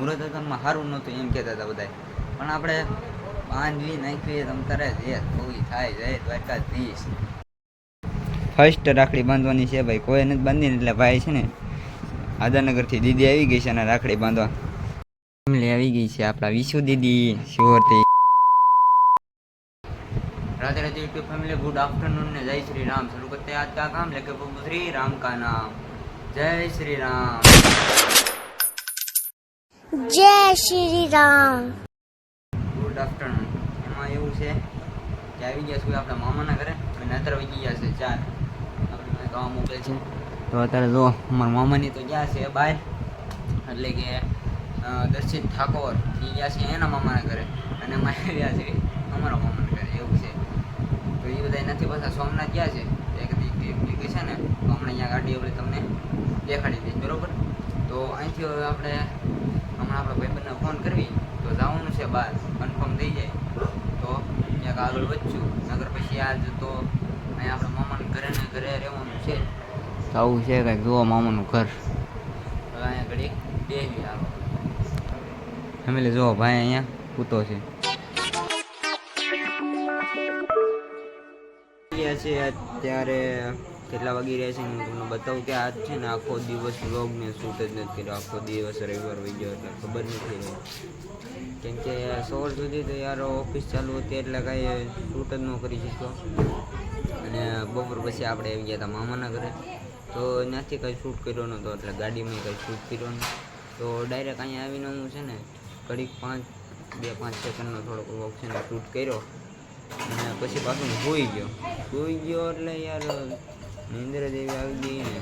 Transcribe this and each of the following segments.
મુહૂર્ત સારું નહોતું એમ કહેતા હતા બધા પણ આપણે બાંધવી નાખીએ તમતારે જે થોડી થાય જય દ્વારકાધીશ ફર્સ્ટ રાખડી બાંધવાની છે ભાઈ, કોઈ નથી બાંધીને, એટલે ભાઈ છે ને આદાનગરથી દીદી આવી ગઈ છે અને રાખડી બાંધવા. ફેમિલી આવી ગઈ છે, આપણા વિશુ દીદી શિવરથી Radhe Radhe YouTube family good afternoon ને જય શ્રી રામ શરૂ કરતે. આજ કા કામ? લેકે પ્રભુ શ્રી રામ કા નામ. જય શ્રી રામ. જય શ્રી રામ ગુડ આફ્ટરનૂન એમાં એવું છે કે આવી ગયા છું આપણા મામાના ઘરે અને અત્યારે વાગી ગયા છે ચાર. આપણે ગામ મોકલે છે તો અત્યારે જો, અમારા મામાની તો ગયા છે બહાર એટલે કે દર્શિત ઠાકોર એ ગયા છે એના મામાના ઘરે અને મારે ગયા છે અમારા મામાના ઘરે, એવું છે. તો એ બધા નથી પાછા. સોમનાથ ગયા છે. એક દી દી છે ને, તો હમણાં અહીંયા ગાડી આપણે તમને દેખાડી દઈશ, બરોબર? તો અહીંથી હવે આપણે હમણાં આપણે ભાઈબંધને ફોન કરવી તો જવાનું છે બહાર કન્ફર્મ થઈ જાય. તો ક્યાંક આગળ વધશું નગર પછી આજ તો અહીંયા આપણા મામાના ઘરે ને ઘરે રહેવાનું છે. તો આવું છે કંઈક જુઓ મામાનું ઘર. હવે અહીંયા ઘડી બેસી હાલો. ફેમિલી જુઓ ભાઈ અહીંયા પૂતો છે. છે અત્યારે કેટલા વાગી રહ્યા છે હું તમને બતાવું કે આજ છે ને આખો દિવસ વ્લોગ મેં શૂટ જ નથી કર્યો. આખો દિવસ રવિવાર વહી ગયો એટલે ખબર નથી રહી કેમ કે સવાર સુધી તો યાર ઓફિસ ચાલુ હતી એટલે કાંઈ શૂટ જ ન કરી શક્યો. અને બપોર પછી આપણે આવી ગયા હતા મામાના ઘરે. તો ત્યાંથી કંઈ શૂટ કર્યો નહોતો. એટલે ગાડીમાં કંઈ શૂટ કર્યો નહીં તો ડાયરેક્ટ અહીંયા આવીને હું છે ને ઘડીક પાંચ, બે, પાંચ સેકન્ડનો થોડોક વોક છે ને શૂટ કર્યો. અને પછી પાછું સૂઈ ગયો. સૂઈ ગયો એટલે યાર નિંદર દેવી આવી ગઈ ને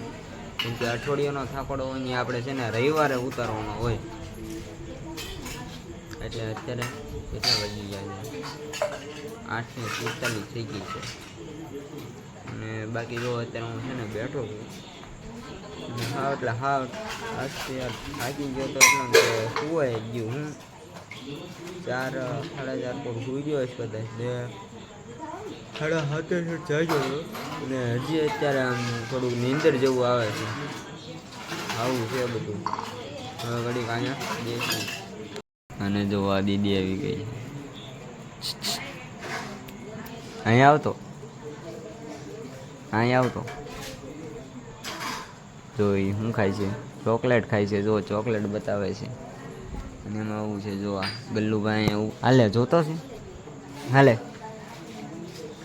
કેમ કે અઠવાડિયાનો થાકડો હોય ને આપણે છે ને રવિવારે ઉતારવાનો હોય. એટલે અત્યારે કેટલા વાગી ગયા છે? આઠ ને પિસ્તાલીસ થઈ ગઈ છે. અને બાકી જો અત્યારે હું છે ને બેઠો છું. હા, એટલે હા આજથી થાકી ગયો તો એટલો સુવાઈ ગયું હું. ચાર, સાડા ચાર પર સુઈ ગયો છે કદાચ સાડા સાતે જાગ્યો અને હજી અત્યારે આમ થોડુંક નીંદર જેવું આવે છે. આવું છે બધું. હવે ઘડીક અહીંયા બેસી અને જો આ દીદી આવી ગઈ. અહીંયા આવતો. અહીંયા આવતો. જો એ શું ખાય છે? ચોકલેટ ખાય છે. જો ચોકલેટ બતાવે છે. અને એમાં આવું છે, જો આ ગલ્લુભાઈ એવું હાલે, જોતો છે? હાલે.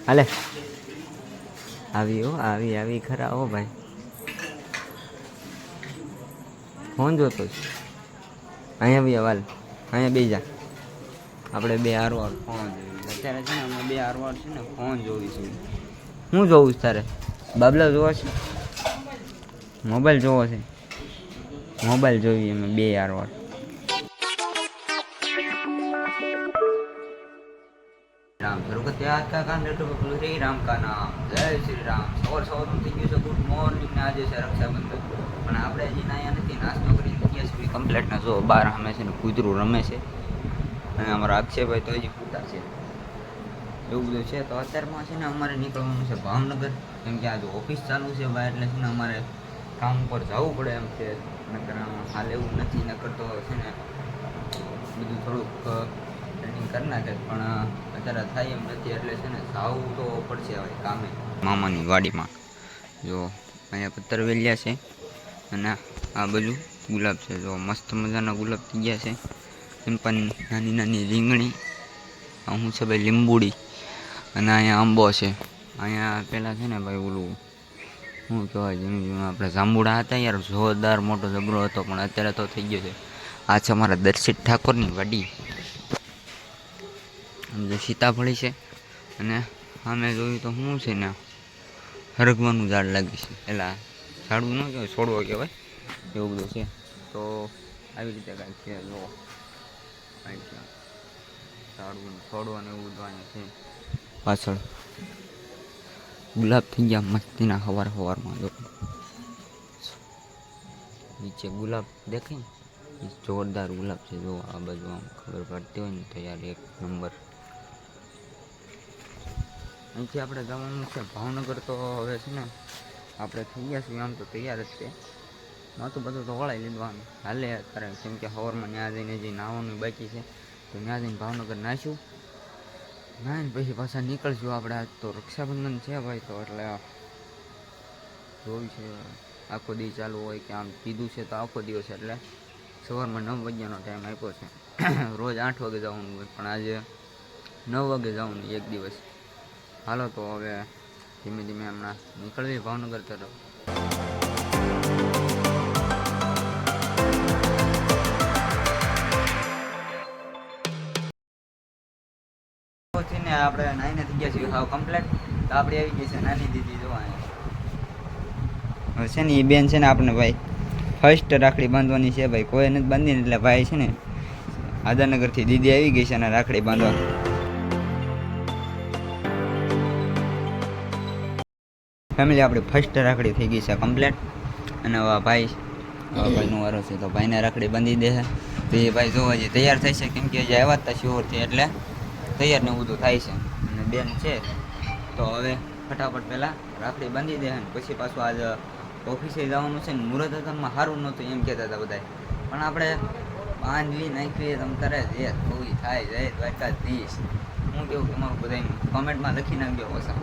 હાલે. આવી હો આવી આવી ખરા હો ભાઈ. ફોન જોતો છે. અહીંયા બી વાલ અહીંયા બે જા. આપણે બે આરવાર ફોન જોઈ અત્યારે છે ને અમે બે આરવાર છે ને ફોન જોઈશું. હું જોઉં છું તારે? બાબલા જોવો છે? મોબાઈલ જોવો છે? મોબાઈલ જોઈએ અમે બે હારવાર રામ શરૂ કરતા હતા કામ ડેટો શ્રી રામ કા નામ. જય શ્રી રામ. સવાર સવારનું થઈ ગયું છે ગુડ મોર્નિંગ ને આજે છે રક્ષાબંધન. પણ આપણે હજી ના અહીંયા નથી, નાસ્તો કરી ગયા સુધી કમ્પ્લેટ ના જો, બાર રમે છે ને કૂતરું રમે છે. અને અમારા આક્ષેપ હોય તો હજી ફૂટા છે. એવું બધું છે. તો અત્યારમાં છે ને અમારે નીકળવાનું છે ભાવનગર. કેમ કે આજે ઓફિસ ચાલુ છે બહાર, એટલે છે ને અમારે કામ ઉપર જવું પડે એમ છે. નકર હાલ એવું નથી. નકર તો છે ને બધું થોડુંક ટ્રેનિંગ કરી નાખે પણ અત્યારે થાય એમ નથી. એટલે છે ને, સાવ તો પડશે હવે કામે. મામાની વાડીમાં. જો, અહીંયા પથ્થર વેલ્યા છે. અને આ બધું ગુલાબ છે. જો, મસ્ત મજાના ગુલાબ થઈ ગયા છે. એમ પણ નાની નાની રીંગણી. હું છે ભાઈ લીંબુડી. અને અહીંયા આંબો છે. અહીંયા પહેલાં છે ને ભાઈ ઓલું, શું કહેવાય જેમ જેનું આપણે જાંબુડા હતા યાર, જોરદાર મોટો જબરો હતો. પણ અત્યારે તો થઈ ગયો છે. આ છે અમારા દર્શિત ઠાકોરની વાડી. જે સીતાફળી છે અને સામે જોયું તો શું છે ને, હરગવાનું ઝાડ લાગ્યું છે. પહેલાં ઝાડવું ન કહેવાય, છોડવો કહેવાય, એવું બધું છે. તો આવી રીતે કાંઈક છે, જો ઝાડવું ને એવું બધું છે. પાછળ ગુલાબ થઈ ગયા મસ્તીના હવાર સવારમાં જો. નીચે ગુલાબ દેખાય ને? જોરદાર ગુલાબ છે, જો, આ બાજુ આમ ખબર પડતી હોય ને તો યાર એક નંબર. અહીંથી આપણે જવાનું છે. ભાવનગર તો હવે છે ને આપણે થઈ ગયા છીએ, આમ તો તૈયાર જ છે. માથું બધું તો વળાઈ લીધવાનું. હાલે અત્યારે, કેમ કે સવારમાં ત્યાં જઈને જે નાહવાનું બાકી છે, તો ત્યાં જઈને ભાવનગર નાહીશું. નાહીને પછી પાછા નીકળશું આપણે. આજ તો રક્ષાબંધન છે ભાઈ તો, એટલે જોયું છે, આખો દિવસ ચાલુ હોય કે આમ કીધું છે તો આખો દિવસ એટલે સવારમાં નવ વાગ્યાનો ટાઈમ આપ્યો છે. રોજ આઠ વાગે જવાનું હોય, પણ આજે નવ વાગે જવાનું એક દિવસ. હાલો તો હવે ધીમે ધીમે હમણાં નીકળવી ભાવનગર તરફ. ને આપણે નાઈને થઈ ગયા છીએ, હાવ કમ્પ્લેટ તો આપણે આવી ગઈ છે નાની દીદી જોવા છે ને એ બેન છે ને આપણે ભાઈ ફર્સ્ટ રાખડી બાંધવાની છે, ભાઈ કોઈ નથી બાંધી એટલે ભાઈ છે ને આદાનગરથી દીદી આવી ગઈ છે અને રાખડી બાંધવા. ફેમિલી આપણી ફર્સ્ટ રાખડી થઈ ગઈ છે કમ્પ્લેટ. અને ભાઈ ભાઈનું વારો છે તો ભાઈને રાખડી બાંધી દે છે. તો એ ભાઈ જોવા હજી તૈયાર થાય છે કેમ કે હજી આવ્યા હતા છે એટલે તૈયાર ને બધું થાય છે. અને બેન છે. તો હવે ફટાફટ પહેલાં રાખડી બાંધી દે અને પછી પાછું આજ ઓફિસે જવાનું છે ને મુહૂર્ત હતનમાં સારું નહોતું એમ કહેતા હતા બધા પણ આપણે બાંધવી નાખવી તમ તારે જે થોડી થાય જાય દ્વારકાધીશ. હું કેવું તમારું બધા કોમેન્ટમાં લખી નાખજો ઓછા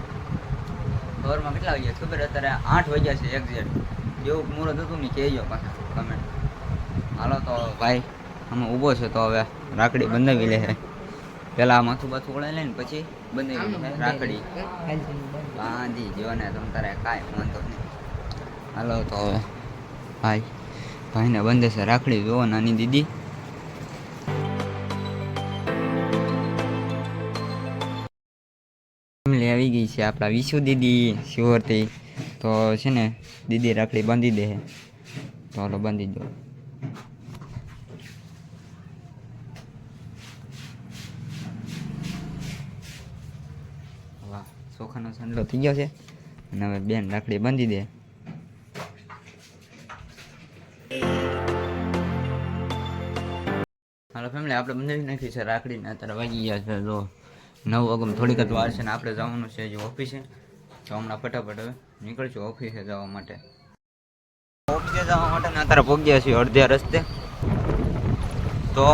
સવારમાં કેટલા વાગ્યા? ખબર અત્યારે આઠ વાગ્યા છે એક્ઝેક્ટ જેવું મુહૂર્ત હતું ને કહેજો પાછા કમેન્ટ હાલો તો ભાઈ આમાં ઊભો છે તો હવે રાખડી બંધાવી લે પેલા માથું બાથું ઓળાઈ લે ને પછી બંધાવી લે રાખડી. બાંધી જો ને તમે તારે કાંઈ વાંધો નહીં. હાલો તો હવે ભાઈ ભાઈને બંધે છે રાખડી જુઓ નાની દીદી. છે આપણા વિશુ દીદી શિવરથી તો છે ને, દીદી રાખડી બાંધી દે તો હાલો બાંધી દો. વાહ ચોખાનો સાંડલો થઈ ગયો છે. અને હવે બેન રાખડી બાંધી દે. હાલો ફેમિલી આપણે બંધાવી નાખ્યું છે રાખડીને, અત્યારે વાગી ગયા છે, જો. નવ વાગમ થોડીક જ વાર છે ને આપણે જવાનું છે હજી ઓફિસે. તો હમણાં ફટાફટ હવે નીકળશું ઓફિસે જવા માટે. ઓફિસે જવા માટે ને અત્યારે પહોંચ્યા છીએ અડધે રસ્તે. તો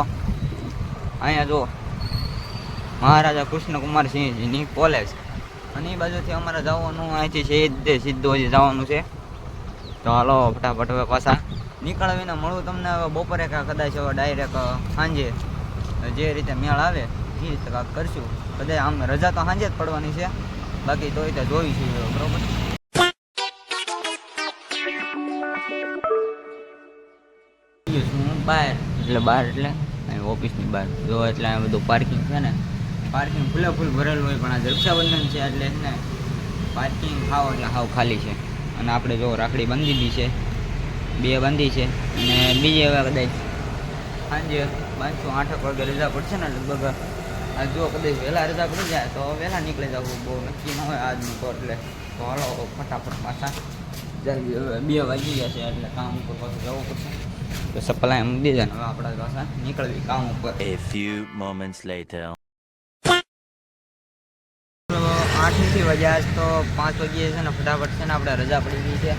અહીંયા જો મહારાજા કૃષ્ણકુમાર સિંહજીની કોલેજ અને એ બાજુથી અમારે જવાનું અહીંથી સીધે સીધું હજી જવાનું છે. તો હાલો ફટાફટ હવે પાછા નીકળવીને મળું તમને હવે બપોરે કાં કદાચ હવે ડાયરેક્ટ સાંજે જે રીતે મેળ આવે. એ ટકા કરશું. કદાચ આમ રજા તો સાંજે જ પડવાની છે. બાકી તો એ જોઈ છે બરોબર. હું બહાર એટલે બહાર એટલે? ઓફિસની બહાર જો એટલે આ બધું પાર્કિંગ છે ને. પાર્કિંગ ફૂલે ફૂલ ભરેલું હોય પણ આ રક્ષાબંધન છે એટલે ને પાર્કિંગ હાવ એટલે હાવ ખાલી છે. અને આપણે જો રાખડી બાંધી દી છે. બે બાંધી છે. અને બીજી હવે કદાચ સાંજે પાંચસો આઠ વાગે રજા પડશે ને લગભગ જો કદાચ વહેલા રજા પડી જાય તો વહેલા નીકળી જવું બહુ નક્કી ન હોય આજનું તો એટલે તો હાલો ફટાફટ પાછા જલ્દી બે વાગી ગયા છે એટલે કામ ઉપર પાછું જવું પડશે. તો સપ્લાય મૂકી દીધા હવે આપણે પાછા નીકળવી કામ ઉપર. A few moments later. આઠ નથી વાગ્યા તો પાંચ વાગ્યે છે ને ફટાફટ છે ને આપણે રજા પડી ગઈ છે.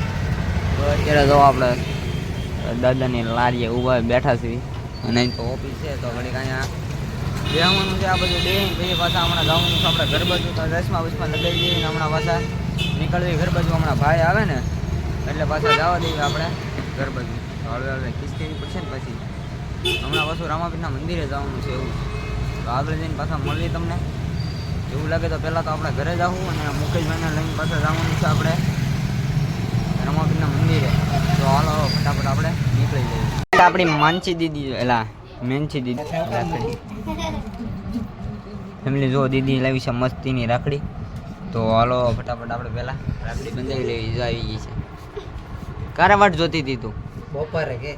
તો અત્યારે જો આપણે દાદાની લારીએ ઊભા બેઠા છીએ. અને તો ઓફિસ છે તો ઘડી અહીંયા બેહવાનું છે આ બધું બે પછી પાછા હમણાં જવાનું છે, આપણે ઘર બાજુ દસમા બસમાં લગાવી દઈએ ને હમણાં પાછા નીકળવી ઘર બાજુ. હમણાં ભાઈ આવે ને, એટલે પાછા જવા દઈએ આપણે ઘર બાજુ. હળવે હળવે ખીચકેવી પડશે ને પછી હમણાં પાછું રામાપીઠના મંદિરે જવાનું છે એવું તો આગળ જઈને પાછા મળીએ તમને. એવું લાગે તો પહેલાં તો આપણે ઘરે જવું અને મુકેશભાઈને લઈને પાછા જવાનું છે આપણે રામાપીઠના મંદિરે. તો હાલો, ફટાફટ આપણે નીકળી જઈએ. આપણી માનસી દીદી એલા. મેનસી દીદી રાખડી ફેમિલી જો દીદી લાવી છે મસ્તીની રાખડી. તો હાલો ફટાફટ આપણે પહેલાં રાખડી બંધાવી લેવી આવી ગઈ છે. કારા વાટ જોતી હતી તું? બપોરે કે?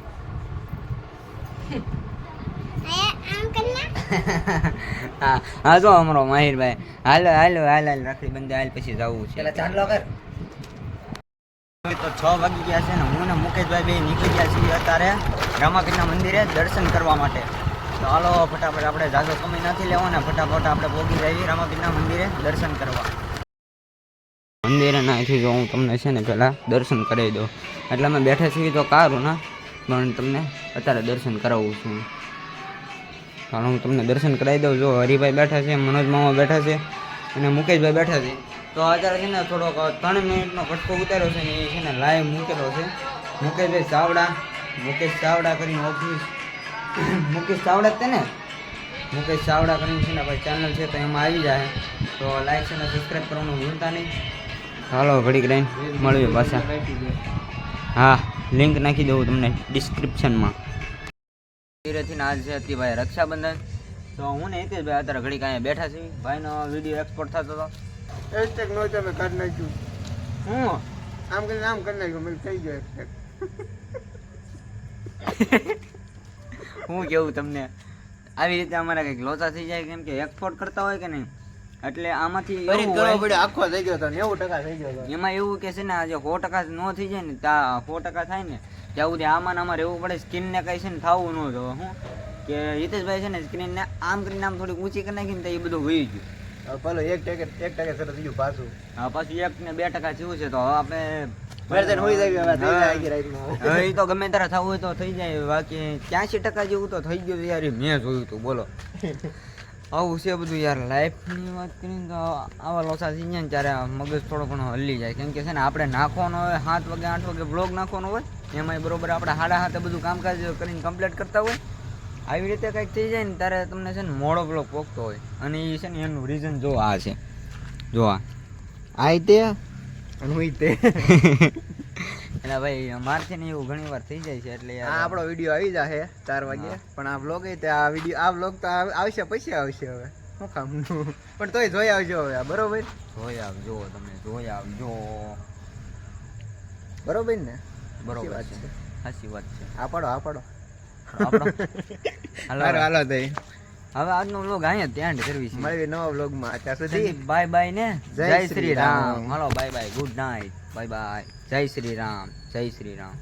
હા હા જો અમારો માહિરભાઈ. હાલો હાલો હાલ હાલ રાખડી બંધ હાલ પછી જવું છે. પેલા ચાંદલો કર. તો છ વાગી ગયા છે ને હું ને મુકેશભાઈ બે નીકળી ગયા છીએ અત્યારે. રામાપીરના મંદિરે દર્શન કરવા માટે. તો હાલો, ફટાફટ આપણે જાગો સમય નથી લેવો ને ફટાફટ આપણે પહોંચી જઈએ રામાપીરના મંદિરે દર્શન કરવા. મંદિરે નાથી જો હું તમને છે ને પહેલાં દર્શન કરાવી દઉં. એટલે અમે બેઠા છીએ તો કારું ના, પણ તમને અત્યારે દર્શન કરાવું છું. કારણ હું તમને દર્શન કરાવી દઉં. જો હરિભાઈ બેઠા છે, મનોજ મામા બેઠા છે, અને મુકેશભાઈ બેઠા છે. તો અત્યારે છે ને થોડોક ત્રણ મિનિટનો કટકો ઉતાર્યો છે ને એ છે ને લાઈવ મૂકેલો છે. મુકેશભાઈ ચાવડા મુકેશ ચાવડા કરીને ઓફિસ મુકેશ ચાવડા જ તે ને? મુકેશ ચાવડા કરીને છે ને ભાઈ ચેનલ છે તો એમાં આવી જાય. તો લાઈક છે ને સબસ્ક્રાઈબ કરવાનું ભૂલતા નહીં. હાલો ઘડીક રહીને મળીએ પાછા. હા લિંક નાખી દઉં તમને ડિસ્ક્રિપ્શનમાં ધીરેથી આજ છે હતી ભાઈ રક્ષાબંધન. તો હું ને હિતેશભાઈ અત્યારે ઘડીક અહીંયા બેઠા છીએ. ભાઈનો વીડિયો એક્સપોર્ટ થતો હતો. હેશટેગ નો તમે કરી નાખ્યું. હું? આમ કરીને આમ કરી નાખ્યું મને થઈ ગયો હેશટેગ હું કેવું તમને? આવી રીતે અમારા કંઈક લોચા થઈ જાય કેમ કે એક્સપોર્ટ કરતા હોય કે નહીં? એટલે આમાંથી આખો થઈ ગયો નેવું ટકા થઈ ગયો એમાં એવું કે છે ને આજે સો ટકા ન થઈ જાય ને ત્યાં સો ટકા થાય ને ત્યાં સુધી આમાં અમારે એવું પડે સ્કિનને કઈ છે ને થવું ન જોવે હું. કે હિતેશભાઈ છે ને સ્કિનને આમ કરીને આમ થોડીક ઊંચી કરી નાખીને તો એ બધું વહી ગયું. પેલો એક ટકે એક ટકે સરસ થયું પાછું. હા પાછું એક ને બે ટકા જેવું છે તો હવે આપણે વર્તન હોઈ જાય, હવે થઈ તો ગમે ત્યારે થવું હોય તો થઈ જાય, બાકી ત્યાંસી ટકા જેવું તો થઈ ગયું યાર મેં જોયું તું, બોલો. આવું છે બધું યાર, લાઈફની વાત કરીને તો આવા લોસા થઈ જાય ને ત્યારે મગજ થોડો ઘણો હલી જાય. કેમ કે છે ને, આપણે નાખવાનો હોય, સાત વાગે, આઠ વાગે બ્લોગ નાખવાનો હોય, એમાંય બરોબર આપણે હાડા હાથે બધું કામકાજ કરીને કમ્પ્લીટ કરતા હોય. આવી રીતે કંઈક થઈ જાય ને ત્યારે તમને છે ને મોડો બ્લોક પોકતો હોય. અને એ છે ને એનું રીઝન જો આ છે. જો આ. તે તે એટલે ભાઈ અમારથી ને એવું ઘણી વાર થઈ જાય છે એટલે આ આપણો વીડિયો આવી જશે ચાર વાગે. પણ આ બ્લોગ તે આ વીડિયો આ બ્લોગ તો આવશે પછી આવશે હવે. શું કામનું પણ તોય જોઈ આવજો હવે આ બરોબર? જોઈ આવજો તમે જોઈ આવજો. બરોબર ને? બરોબર છે. સાચી વાત છે. આ પડો આ પડો. હાલો હાલો. તઈ હવે આજનો વ્લોગ અહીંયા ત્યાં કરવી છે. મળીએ નવા બ્લોગમાં ત્યાં સુધી. બાય બાય ને. Jai Shri Ram. Hello bye bye good night bye bye Jai Shri Ram. જય શ્રી રામ.